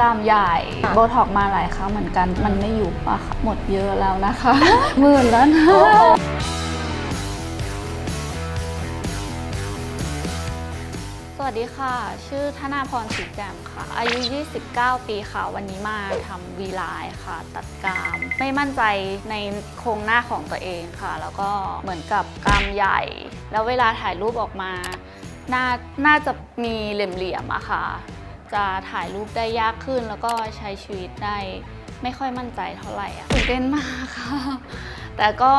กล้ามใหญ่ค่ะโบท็อกมาหลายครั้งเหมือนกัน มันไม่อยู่ปะค่ะ หมดเยอะแล้วนะคะ หมื่นแล้วนะสวัสดีค่ะ ชื่อธนาพรศรีแจ่มค่ะ อายุ 29 ปีค่ะ วันนี้มาทำวีไลน์ค่ะ ตัดกราม ไม่มั่นใจในโครงหน้าของตัวเองค่ะ แล้วก็เหมือนกับกรามใหญ่ แล้วเวลาถ่ายรูปออกมา น่าน่าจะมีเหลี่ยมๆอะค่ะ จะถ่ายรูปได้ยากขึ้น แล้วก็ใช้ชีวิตได้ไม่ค่อยมั่นใจเท่าไหร่อะตื่นเต้นมากค่ะ แต่ก็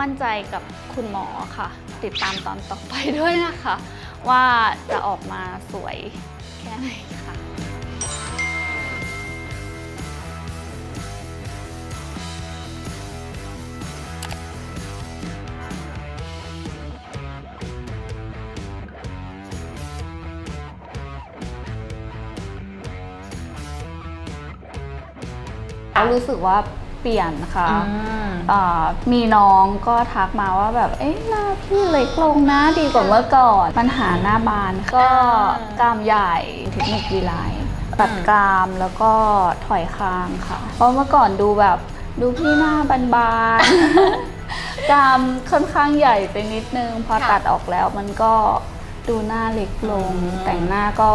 มั่นใจกับคุณหมอค่ะ ติดตามตอนต่อไปด้วยนะคะ ว่าจะออกมาสวยแค่ไหนค่ะ เรารู้สึกว่าเปลี่ยนค่ะอ่ามีน้องก็ทักมาว่าแบบเอ๊ะหน้าพี่เล็กลงนะดีกว่าเมื่อก่อนปัญหาหน้าบานก็อ่ากล้ามใหญ่เทคนิควีไลน์ตัดกรามแล้วก็ถอยคางค่ะ เพราะเมื่อก่อนดูแบบดูพี่หน้าบานๆกรามค่อนข้างใหญ่ไปนิดนึง พอค่ะตัดออกแล้วมันก็ดูหน้าเล็กลงอืมแต่งหน้าก็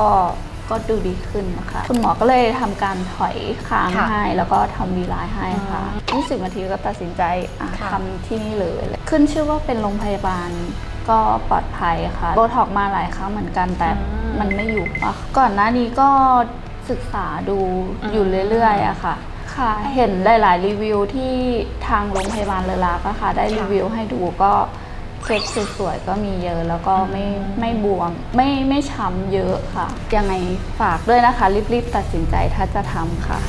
ก็ดูดีขึ้นนะคะ คุณหมอก็เลยทำการถอยคางค่ะให้ แล้วก็ทำวีไลน์ให้ค่ะอืม20นาทีก็ตัดสินใจอะค่ะทำที่นี่เลย ขึ้นชื่อว่าเป็นโรงพยาบาลก็ปลอดภัยค่ะโบท็อกมาหลายครั้งเหมือนกันแต่อืมมันไม่อยู่ปะก่อนหน้านี้ก็ศึกษาดูอืมอยู่เรื่อยๆอะค่ะค่ะเห็นหลาย ๆ รีวิวที่ทางโรงพยาบาลเลอรักอะค่ะ ได้รีวิวให้ดูก็ เคสสวยๆก็มีเยอะแล้วก็ไม่ไม่บวม ไม่ไม่ช้ำเยอะค่ะ ยังไงฝากด้วยนะคะ รีบๆตัดสินใจถ้าจะทำค่ะ